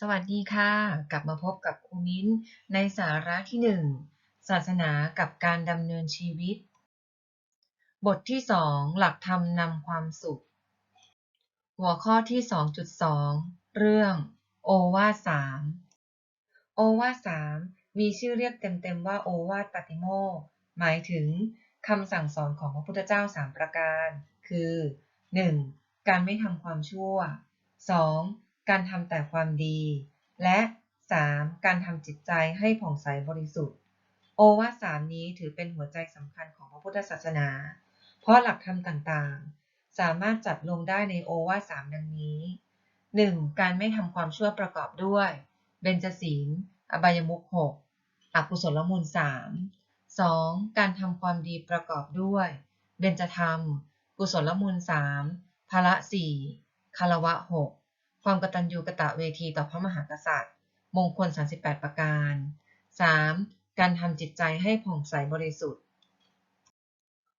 สวัสดีค่ะ กลับมาพบกับครูมิ้นในสาระที่ 1 ศาสนากับการดำเนินชีวิต บทที่ 2 หลักธรรมนำความสุข หัวข้อที่ 2.2 เรื่อง โอวาสามโอวาสามมีชื่อเรียกเต็มๆว่าโอวาทปาติโมกหมายถึงคำสั่งสอนของพระพุทธเจ้าสามประการ คือ 1. การไม่ทำความชั่ว 2. การทำแต่ความดี และ 3. การทำจิตใจให้ผ่องใสบริสุทธิ์ โอวาทสามนี้ถือเป็นหัวใจสำคัญของพระพุทธศาสนา เพราะหลักธรรมต่างๆ สามารถจัดลงได้ในโอวาทสามดังนี้ 1. การไม่ทำความชั่วประกอบด้วย เบญจศีล อบายมุขหกอกุศลมูลสาม 2. การทำความดีประกอบด้วย เบญจธรรม กุศลมูลสามภละสี่คารวะหก ความกตัญญูกะตะเวทีต่อพระมหากษัตริย์ มงคล 38 ประการ 3. การทำจิตใจให้ผ่องใสบริสุทธิ์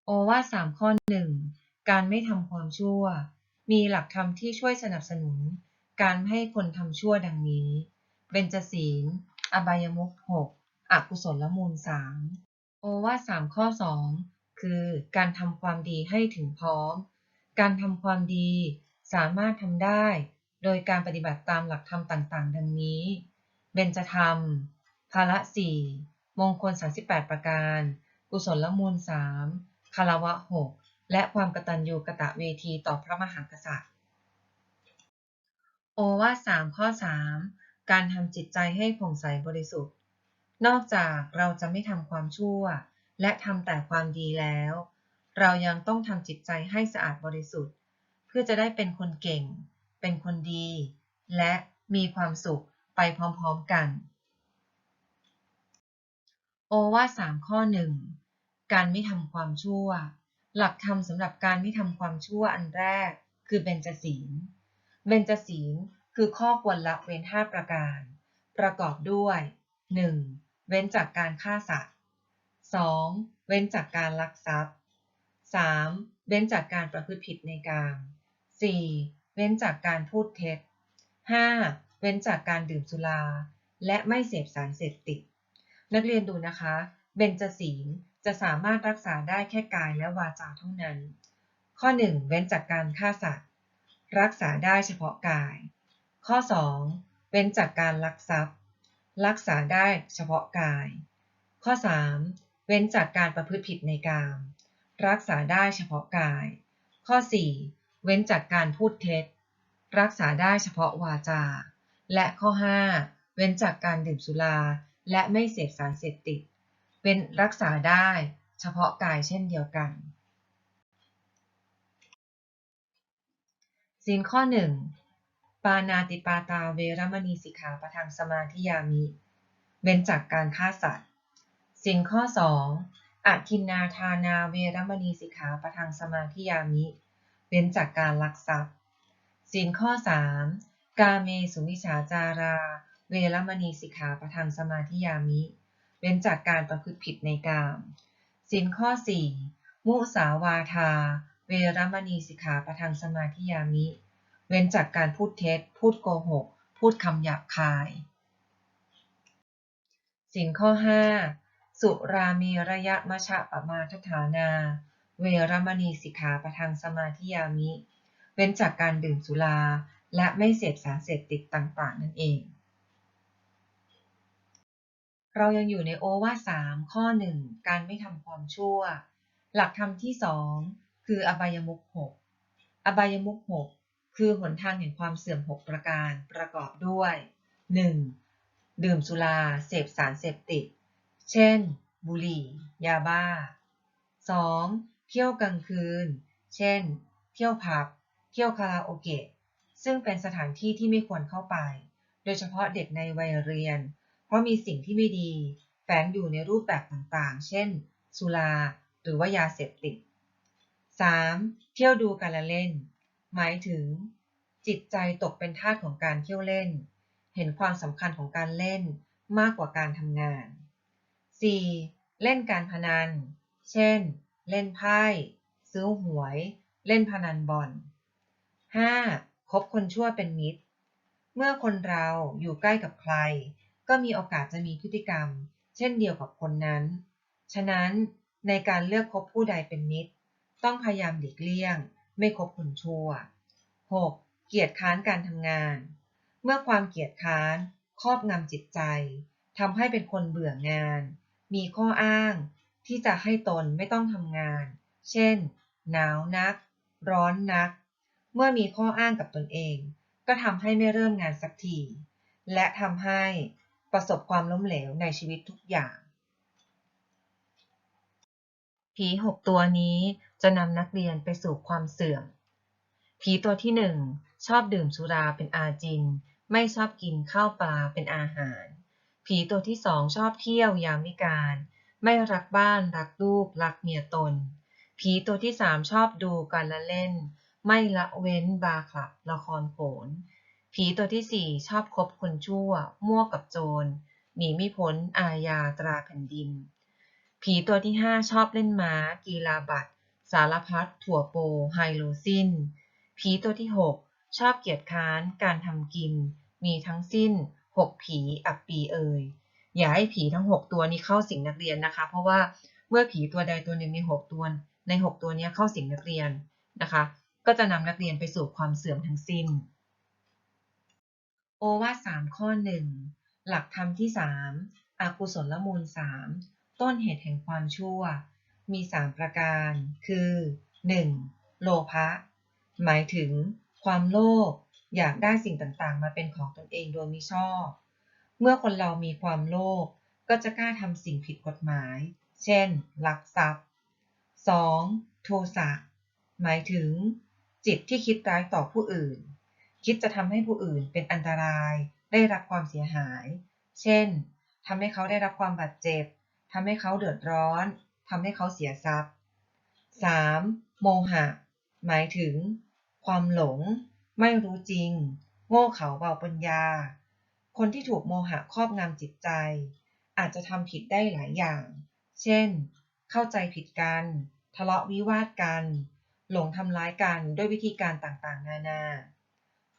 โอวาทสามข้อหนึ่งการไม่ทำความชั่ว มีหลักธรรมที่ช่วยสนับสนุน การให้คนทำชั่วดังนี้ เบญจศีล อบายมุขหกอกุศลละมูลสามโอวาทสามข้อสองคือการทำความดีให้ถึงพร้อม การทำความดีสามารถทำได้ โดยการปฏิบัติตามหลักธรรมต่างๆ ดังนี้ เบญจธรรม ภาละสี่มงคล 38 ประการ กุศลมูลสามคารวะหกและความกตัญญูกะตะเวทีต่อพระมหากษัตริย์ โอวาทสามข้อสามการทำจิตใจให้ผ่องใสบริสุทธิ์ นอกจากเราจะไม่ทำความชั่ว และทำแต่ความดีแล้ว เรายังต้องทำจิตใจให้สะอาดบริสุทธิ์ เพื่อจะได้เป็นคนเก่ง เป็นคนดี และมีความสุขไปพร้อมๆกัน โอวาสามข้อหนึ่งการไม่ทำความชั่ว หลักธรรมสำหรับการไม่ทำความชั่วอันแรก คือเบญจศีล เบญจศีลคือข้อควรละเว้นห้าประการ ประกอบด้วย 1. เว้นจากการฆ่าสัตว์ 2. เว้นจากการลักทรัพย์ 3. เว้นจากการประพฤติผิดในกาม 4. เว้นจากการพูดเท็จ 5. เว้นจากการดื่มสุรา และไม่เสพสารเสพติด นักเรียนดูนะคะ เบญจศีลจะสามารถรักษาได้แค่กายและวาจาเท่านั้น ข้อ 1 เว้นจากการฆ่าสัตว์ รักษาได้เฉพาะกาย ข้อ 2 เว้นจากการลักทรัพย์ รักษาได้เฉพาะกาย ข้อ 3 เว้นจากการประพฤติผิดในกาม รักษาได้เฉพาะกาย ข้อ 4 เว้นจากการพูดเท็จ รักษาได้เฉพาะวาจา และข้อ 5 เว้นจากการดื่มสุราและไม่เสพสารเสพติด เป็นรักษาได้เฉพาะกายเช่นเดียวกันศีลข้อ 1 ปานาติปาตาเวรมณีสิกขาประทังสมาธิยามิ เว้นจากการฆ่าสัตว์ศีลข้อ 2อาทินนาทานาเวรมณีสิกขาประทังสมาธิยามิ เว้นจากการลักทรัพย์ ศีลข้อ 3 กาเมสุมิฉาจารา เวรมณีสิกขาประทังสมาธิยามิ เว้นจากการประพฤติผิดในกาม ศีลข้อ 4 มุสาวาทา เวรมณีสิกขาประทังสมาธิยามิ เว้นจากการพูดเท็จ พูดโกหก พูดคำหยาบคาย ศีลข้อ 5 สุรามีระยะมะชะปะมาทฐานา เวรมณีสิกขาประทังสมาธิยามิ เว้นจากการดื่มสุรา และไม่เสพสารเสพติดต่างๆ นั่นเอง เรายังอยู่ในโอวาทสามข้อหนึ่งการไม่ทำความชั่ว หลักธรรมที่สองคืออบายมุขหกอบายมุขหกคือหนทางแห่งความเสื่อมหกประการประกอบด้วย 1. ดื่มสุรา เสพสารเสพติด เช่น บุหรี่ ยาบ้า 2. เที่ยวกลางคืน เช่น เที่ยวผับ เที่ยวคาราโอเกะ ซึ่งเป็นสถานที่ที่ไม่ควรเข้าไป โดยเฉพาะเด็กในวัยเรียน เพราะมีสิ่งที่ไม่ดี แฝงอยู่ในรูปแบบต่างๆ เช่น สุรา หรือว่ายาเสพติด 3. เที่ยวดูการละเล่น หมายถึง จิตใจตกเป็นทาสของการเที่ยวเล่น เห็นความสำคัญของการเล่นมากกว่าการทำงาน 4. เล่นการพนัน เช่น เล่นไพ่ ซื้อหวย เล่นพนันบอล 5. คบคนชั่วเป็นมิตร เมื่อคนเราอยู่ใกล้กับใคร ก็มีโอกาสจะมีพฤติกรรม เช่นเดียวกับคนนั้น ฉะนั้นในการเลือกคบผู้ใดเป็นมิตร ต้องพยายามหลีกเลี่ยง ไม่คบคนชั่ว 6. เกียรติค้านการทำงาน เมื่อความเกียรติค้านครอบงำจิตใจทำให้เป็นคนเบื่องาน มีข้ออ้าง ที่จะให้ตนไม่ต้องทำงาน เช่น หนาวนัก ร้อนนัก เมื่อมีข้ออ้างกับตนเอง ก็ทำให้ไม่เริ่มงานสักที และทำให้ประสบความล้มเหลวในชีวิตทุกอย่าง ผีหกตัวนี้จะนำนักเรียนไปสู่ความเสื่อม ผีตัวที่หนึ่งชอบดื่มสุราเป็นอาจิน ไม่ชอบกินข้าวปลาเป็นอาหาร ผีตัวที่สองชอบเที่ยวยามวิการ ไม่รักบ้าน รักลูก รักเมียตน ผีตัวที่สามชอบดูการละเล่น ไม่ละเว้นบาร์คลับละครโขน ผีตัวที่สี่ชอบคบคนชั่ว มั่วกับโจร หนีไม่พ้นอาญาตราแผ่นดิน ผีตัวที่ห้าชอบเล่นม้า กีฬาบัตร สารพัดถั่วโป ไฮโลซิน ผีตัวที่หกชอบเกียจค้านการทำกิน มีทั้งสิ้นหกผีอับปีเอ่ย อย่าให้ผีทั้งหกตัวนี้เข้าสิงนักเรียนนะคะ เพราะว่าเมื่อผีตัวใดตัวหนึ่งในหกตัวในหกตัวนี้เข้าสิงนักเรียนนะคะ ก็จะนำนักเรียนไปสู่ความเสื่อมทั้งสิ้น โอวาทสามข้อหนึ่งหลักธรรมที่สามอกุศลละมูลสามต้นเหตุแห่งความชั่ว มีสามประการ คือ 1. โลภะหมายถึง ความโลภอยากได้สิ่งต่างๆ มาเป็นของตนเองโดยมิชอบ เมื่อคนเรามีความโลภก็จะกล้าทำสิ่งผิดกฎหมาย เช่น ลักทรัพย์ 2. โทสะ หมายถึง จิตที่คิดร้ายต่อผู้อื่น คิดจะทำให้ผู้อื่นเป็นอันตราย ได้รับความเสียหาย เช่น ทำให้เขาได้รับความบาดเจ็บ ทำให้เขาเดือดร้อน ทำให้เขาเสียทรัพย์ 3. โมหะ หมายถึง ความหลง ไม่รู้จริง โง่เขลาเบาปัญญา คนที่ถูกโมหะครอบงำจิตใจ อาจจะทำผิดได้หลายอย่าง เช่น เข้าใจผิดกัน ทะเลาะวิวาทกัน หลงทำร้ายกันด้วยวิธีการต่างๆ นานา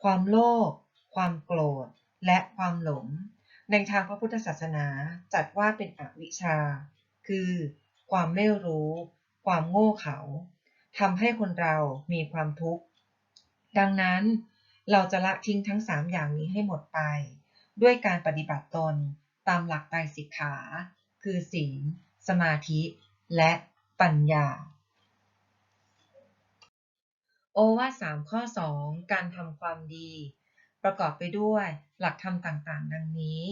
ความโลภ ความโกรธ และความหลง ในทางพระพุทธศาสนาจัดว่าเป็นอวิชชา คือ ความไม่รู้ ความโง่เขลาทำให้คนเรามีความทุกข์ ดังนั้นเราจะละทิ้งทั้งสามอย่างนี้ให้หมดไป ด้วยการปฏิบัติตนตามหลักไตรสิกขา คือศีล สมาธิ และปัญญา โอวาทสามข้อสองการทำความดี ประกอบไปด้วยหลักธรรมต่างๆ ดังนี้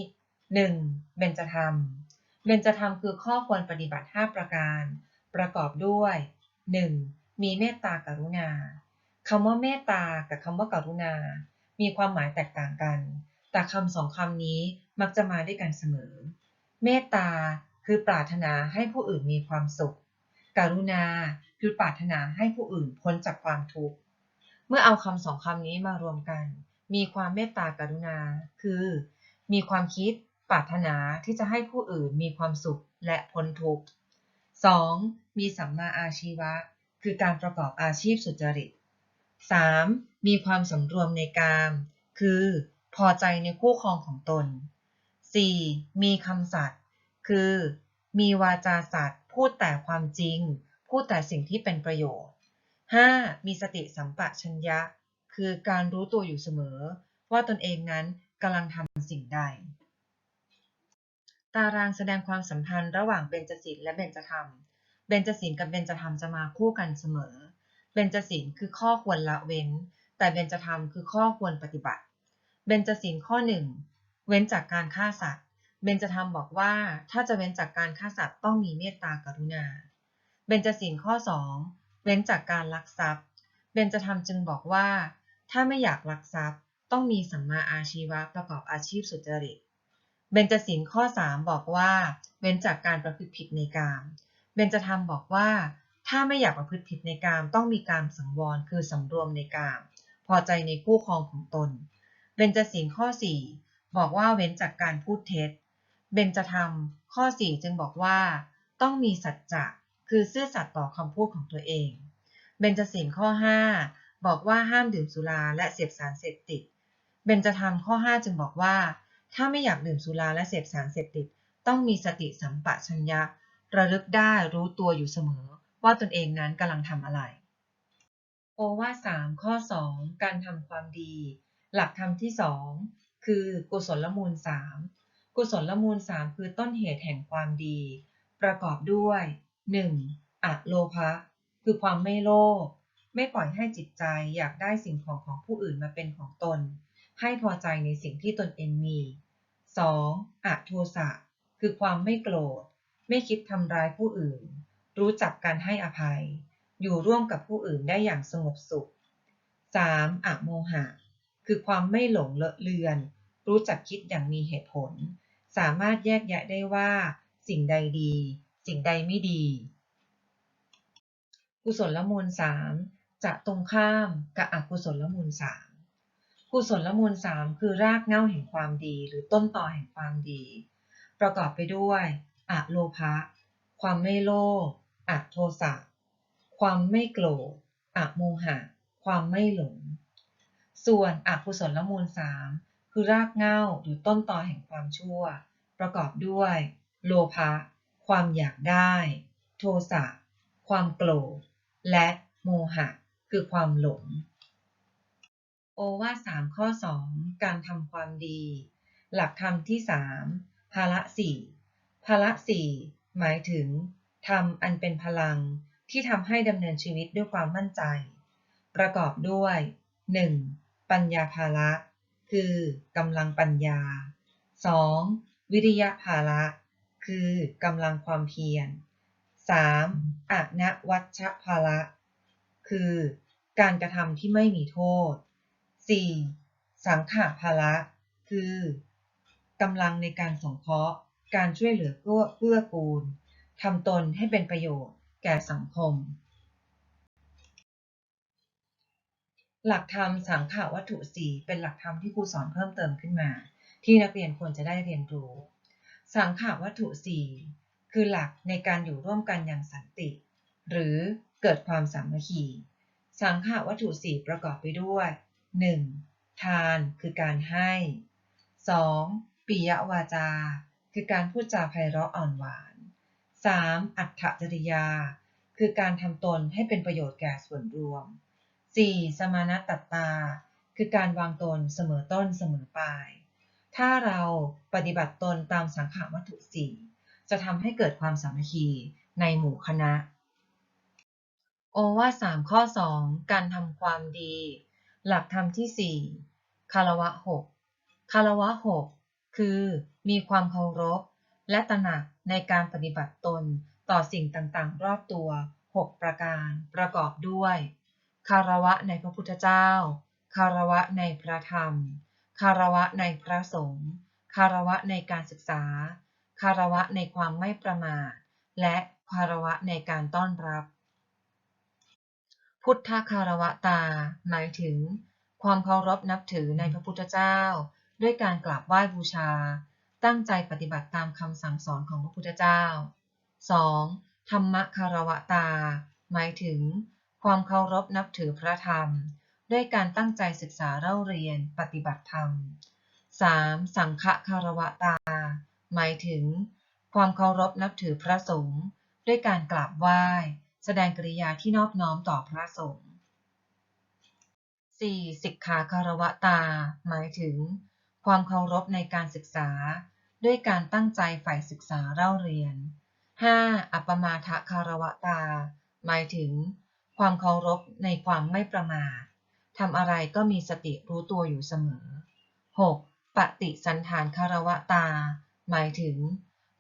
1. เบญจธรรม เบญจธรรมคือข้อควรปฏิบัติ 5 ประการ ประกอบด้วย 1. มีเมตตากรุณาคำว่าเมตตากับคำว่ากรุณา มีความหมายแตกต่างกัน แต่คำสองคำนี้มักจะมาด้วยกันเสมอ เมตตาคือปรารถนาให้ผู้อื่นมีความสุข กรุณาคือปรารถนาให้ผู้อื่นพ้นจากความทุกข์ เมื่อเอาคำสองคำนี้มารวมกัน มีความเมตตากรุณา คือ มีความคิดปรารถนาที่จะให้ผู้อื่นมีความสุขและพ้นทุกข์ 2. มีสัมมาอาชีวะ คือการประกอบอาชีพสุจริต 3. มีความสำรวมในกาม คือ พอใจในคู่ครองของตน 4. มีคำสัตย์คือ มีวาจาสัตย์พูดแต่ความจริง พูดแต่สิ่งที่เป็นประโยชน์ 5. มีสติสัมปชัญญะ คือการรู้ตัวอยู่เสมอ ว่าตนเองนั้นกำลังทำสิ่งใด ตารางแสดงความสัมพันธ์ระหว่างเบญจศีลและเบญจธรรม เบญจศีลกับเบญจธรรมจะมาคู่กันเสมอ เบญจศีลคือข้อควรละเว้น แต่เบญจธรรมคือข้อควรปฏิบัติ เบญจศีลข้อหนึ่งเว้นจากการฆ่าสัตว์ เบญจธรรมบอกว่าถ้าจะเว้นจากการฆ่าสัตว์ต้องมีเมตตากรุณา เบญจศีลข้อสองเว้นจากการลักทรัพย์ เบญจธรรมจึงบอกว่า ถ้าไม่อยากลักทรัพย์ ต้องมีสัมมาอาชีวะประกอบอาชีพสุจริต เบญจศีลข้อ3บอกว่า เว้นจากการประพฤติผิดในกาม เบญจธรรมบอกว่า ถ้าไม่อยากประพฤติผิดในกามต้องมีการสังวรคือสำรวมในกาม พอใจในคู่ครองของตน เบญจศีลข้อ 4 บอกว่าเว้นจากการพูดเท็จ เบญจธรรมข้อ 4 จึงบอกว่า ต้องมีสัจจะคือซื่อสัตย์ต่อคำพูดของตัวเอง เบญจศีลข้อ 5 บอกว่าห้ามดื่มสุราและเสพสารเสพติด เบญจธรรมข้อ 5 จึงบอกว่า ถ้าไม่อยากดื่มสุราและเสพสารเสพติด ต้องมีสติสัมปชัญญะ ระลึกได้รู้ตัวอยู่เสมอ ว่าตนเองนั้นกำลังทำอะไร โอวาสามข้อ 2 การทำความดี หลักธรรมที่ 2 คือกุศลมูล 3 กุศลมูล 3 คือต้นเหตุแห่งความดี ประกอบด้วย 1. อะโลภะคือความไม่โลภไม่ปล่อยให้จิตใจอยากได้สิ่งของของผู้อื่นมาเป็นของตน ให้พอใจในสิ่งที่ตนเองมี 2. อะโทสะคือความไม่โกรธ ไม่คิดทำร้ายผู้อื่น รู้จักการให้อภัย อยู่ร่วมกับผู้อื่นได้อย่างสงบสุข 3. อะโมหะ คือความไม่หลงเลอะเลือน รู้จักคิดอย่างมีเหตุผล สามารถแยกแยะได้ว่า สิ่งใดดี สิ่งใดไม่ดี กุศลละมูล3จะตรงข้ามกับอกุศลละมูล3กุศลละมูล3คือรากเหง้าแห่งความดี หรือต้นต่อแห่งความดี ประกอบไปด้วยอะโลภะความไม่โลภอะโทสะความไม่โกรธอะโมหะ ความไม่หลง ส่วนอกุศละมูล 3 คือรากเหง้าหรือต้นตอแห่งความชั่ว ประกอบด้วย โลภะความอยากได้ โทสะความโกรธและโมหะ คือความหลง โอวาทสามข้อ 2 การทำความดี หลักธรรมที่ 3 ภาระสี่ภาระสี่หมายถึงธรรมอันเป็นพลังที่ทำให้ดำเนินชีวิตด้วยความมั่นใจ ประกอบด้วย 1. ปัญญาภาระคือกำลังปัญญา 2. วิริยะภาระคือกำลังความเพียร 3. อะนวัชภาระคือการกระทำที่ไม่มีโทษ 4. สังขภาระ คือกำลังในการสงเคราะห์ การช่วยเหลือเพื่อเพื่อกูลทำตนให้เป็นประโยชน์แก่สังคม หลักธรรมสังขาวัตถุสี่เป็นหลักธรรมที่ครูสอนเพิ่มเติมขึ้นมา ที่นักเรียนควรจะได้เรียนรู้ สังขาวัตถุสี่คือหลักในการอยู่ร่วมกันอย่างสันติ หรือเกิดความสามัคคีสังขาวัตถุสี่ประกอบไปด้วย 1. ทานคือการให้ 2. ปิยวาจา คือการพูดจาไพเราะอ่อนหวาน 3. อัตถจริยา คือการทำตนให้เป็นประโยชน์แก่ส่วนรวม 4. สมานัตตตา คือการวางตนเสมอต้นเสมอปลาย ถ้าเราปฏิบัติตนตามสังขาวัตถุสี่จะทำให้เกิดความสามัคคีในหมู่คณะ โอวาสามข้อ 2 การทำความดี หลักธรรมที่ 4 คารวะหกคารวะหกคือมีความเคารพ และตระหนักในการปฏิบัติตนต่อสิ่งต่างๆ รอบตัว 6 ประการประกอบด้วย คารวะในพระพุทธเจ้า คารวะในพระธรรม คารวะในพระสงฆ์ คารวะในการศึกษา คารวะในความไม่ประมาท และคารวะในการต้อนรับ พุทธคารวะตา หมายถึง ความเคารพนับถือในพระพุทธเจ้า ด้วยการกราบไหว้บูชา ตั้งใจปฏิบัติตามคำสั่งสอนของพระพุทธเจ้า 2. ธรรมคารวะตา หมายถึง ความเคารพนับถือพระธรรม ด้วยการตั้งใจศึกษาเล่าเรียนปฏิบัติธรรม 3. สังฆคารวะตา หมายถึง ความเคารพนับถือพระสงฆ์ด้วยการกราบไหว้ แสดงกริยาที่นอบน้อมต่อพระสงฆ์ 4. สิกขาคารวะตา หมายถึง ความเคารพในการศึกษา ด้วยการตั้งใจใฝ่ศึกษาเล่าเรียน 5. อัปปมาทะคารวะตา หมายถึง ความเคารพในความไม่ประมาททำอะไรก็มีสติรู้ตัวอยู่เสมอ 6. ปฏิสันฐานคารวะตา หมายถึง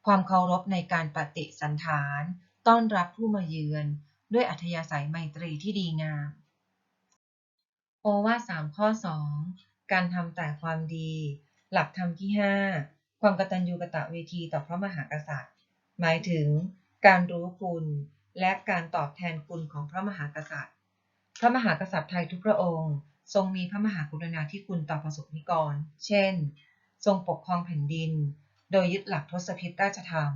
ความเคารพในการปฏิสันฐาน ต้อนรับผู้มาเยือน ด้วยอัธยาศัยไมตรีที่ดีงาม โอวาสามข้อ 2 การทำแต่ความดี หลักธรรมที่ 5 ความกตัญญูกตเวทีต่อพระมหากษัตริย์ หมายถึง การรู้คุณ และการตอบแทนคุณของพระมหากษัตริย์ พระมหากษัตริย์ไทยทุกพระองค์ ทรงมีพระมหากรุณาธิคุณต่อประสบนิกร เช่น ทรงปกครองแผ่นดิน โดยยึดหลักทศพิธราชธรรม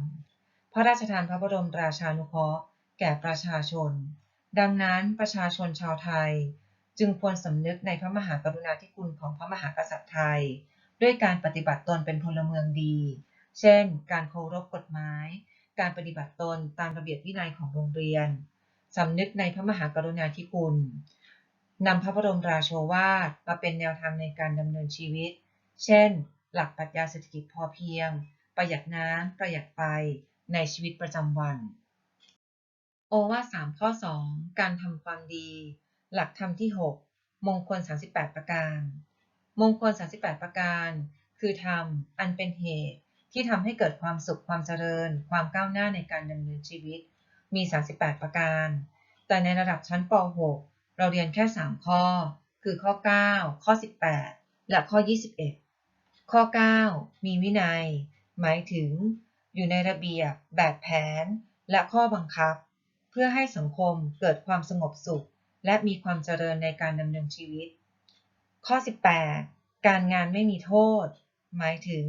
พระราชทานพระบรมราชานุเคราะห์ แก่ประชาชน ดังนั้นประชาชนชาวไทย จึงควรสำนึกในพระมหากรุณาธิคุณของพระมหากษัตริย์ไทย ด้วยการปฏิบัติตนเป็นพลเมืองดี เช่น การเคารพกฎหมาย การปฏิบัติตนตามระเบียบวินัยของโรงเรียน สำนึกในพระมหากรุณาธิคุณนำพระบรมราโชวาทมาเป็นแนวทางในการดำเนินชีวิต เช่น หลักปรัชญาเศรษฐกิจพอเพียง ประหยัดน้ำประหยัดไฟในชีวิตประจำวัน โอวาท3ข้อ 2 การทำความดี หลักธรรมที่ 6 มงคล 38 ประการ มงคล 38 ประการ คือธรรมอันเป็นเหตุ ที่ทำให้เกิดความสุขความเจริญ ความก้าวหน้าในการดำเนินชีวิต มี 38 ประการ แต่ในระดับชั้นป .6 เราเรียนแค่ 3 ข้อ คือข้อ 9 ข้อ 18 และข้อ 21 ข้อ 9 มีวินัย หมายถึง อยู่ในระเบียบ แบบแผน และข้อบังคับ เพื่อให้สังคมเกิดความสงบสุข และมีความเจริญในการดำเนินชีวิต ข้อ 18 การงานไม่มีโทษ หมายถึง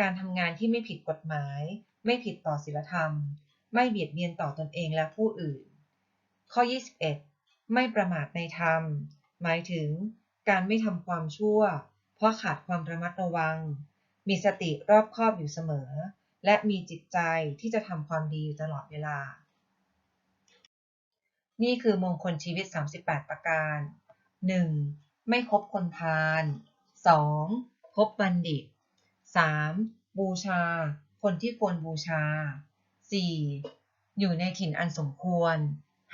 การทำงานที่ไม่ผิดกฎหมาย ไม่ผิดต่อศีลธรรม ไม่เบียดเบียนต่อตอนเองและผู้อื่น ข้อ 21 ไม่ประมาทในธรรม หมายถึง การไม่ทำความชั่ว เพราะขาดความระมัดระวัง มีสติรอบคอบอยู่เสมอ และมีจิตใจที่จะทำความดีอยู่ตลอดเวลา นี่คือมงคลชีวิต 38 ประการ 1. ไม่คบคนพาล 2. คบบัณฑิต 3. บูชา คนที่ควรบูชา 4. อยู่ในถิ่นอันสมควร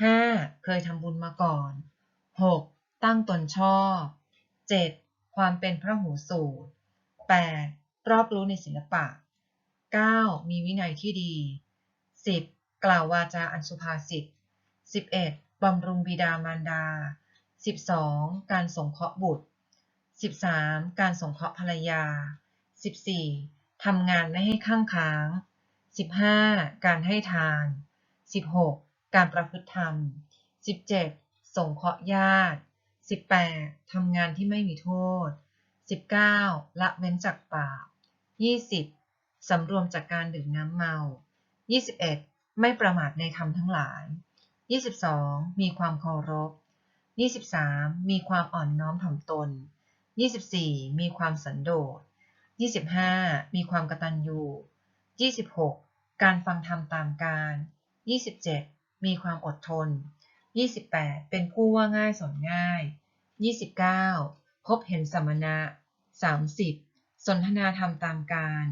5. เคยทำบุญมาก่อน 6. ตั้งตนชอบ 7. ความเป็นพระหูสูตร 8. รอบรู้ในศิลปะ 9. มีวินัยที่ดี 10. กล่าววาจาอันสุภาษิต 11. บำรุงบิดามารดา 12. การสงเคราะห์บุตร 13. การสงเคราะห์ภรรยา 14. ทำงานไม่ให้ข้างค้าง 15. การให้ทาน 16. การประพฤติธรรม 17. สงเคราะห์ญาติ 18. ทำงานที่ไม่มีโทษ 19. ละเว้นจากบาป 20. สำรวมจากการดื่มน้ำเมา 21. ไม่ประมาทในธรรมทั้งหลาย 22. มีความเคารพ 23. มีความอ่อนน้อมถ่อมตน 24. มีความสันโดษ 25. มีความกตัญญู 26. การฟังธรรมตามการ 27. มีความอดทน 28. เป็นผู้ว่าง่ายสอนง่าย 29. พบเห็นสมณะ 30. สนทนาธรรมตามการ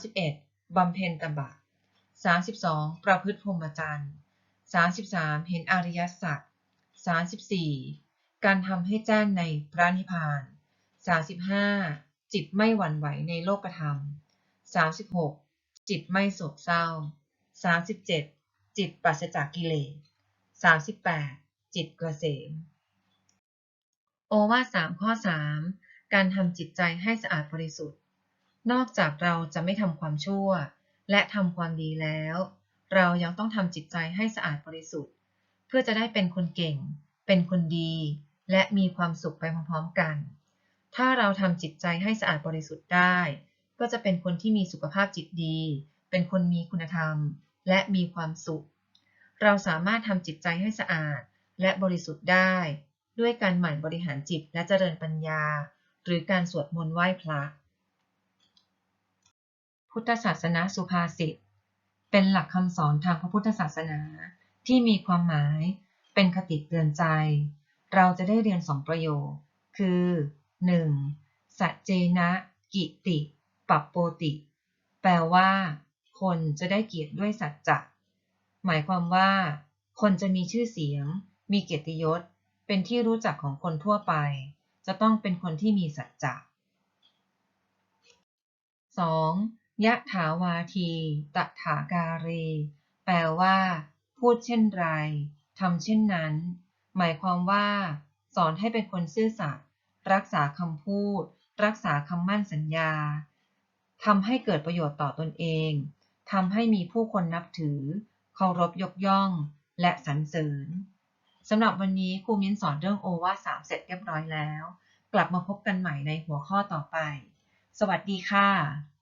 31. บำเพ็ญตบะ 32. ประพฤติพรหมจรรย์ 33. เห็นอริยสัจ 34. การทำให้แจ้งในพระนิพพาน 35. จิตไม่หวั่นไหวในโลกธรรม 36. จิตไม่โศกเศร้า 37. จิตปราศจากกิเลส 38. จิตกระเกษมโอวาท3ข้อ 3 การทำจิตใจให้สะอาดบริสุทธิ์ นอกจากเราจะไม่ทำความชั่ว และทำความดีแล้ว เรายังต้องทำจิตใจให้สะอาดบริสุทธิ์ เพื่อจะได้เป็นคนเก่ง เป็นคนดี และมีความสุขไปพร้อมๆกัน ถ้าเราทำจิตใจให้สะอาดบริสุทธิ์ได้ ก็จะเป็นคนที่มีสุขภาพจิตดี เป็นคนมีคุณธรรม และมีความสุข เราสามารถทำจิตใจให้สะอาดและบริสุทธิ์ได้ ด้วยการหมั่นบริหารจิตและเจริญปัญญา หรือการสวดมนต์ไหว้พระ พุทธศาสนาสุภาษิต เป็นหลักคำสอนทางพระพุทธศาสนาที่มีความหมาย เป็นคติเตือนใจ เราจะได้เรียนสองประโยค คือ 1. สัจเจนะกิติปัปโปติ แปลว่า คนจะได้เกียรติด้วยสัจจะหมายความว่า คนจะมีชื่อเสียง มีเกียรติยศ เป็นที่รู้จักของคนทั่วไป จะต้องเป็นคนที่มีสัจจะ 2. ยะถาวาทีตถาการีแปลว่า พูดเช่นไรทำเช่นนั้น หมายความว่า สอนให้เป็นคนซื่อสัตย์ รักษาคำพูด รักษาคำมั่นสัญญาทำให้เกิดประโยชน์ต่อตนเองทำให้มีผู้คนนับถือ เคารพยกย่อง และสรรเสริญสำหรับวันนี้ครูมิ้นสอนเรื่องโอวาสามเสร็จเรียบร้อยแล้ว กลับมาพบกันใหม่ในหัวข้อต่อไป สวัสดีค่ะ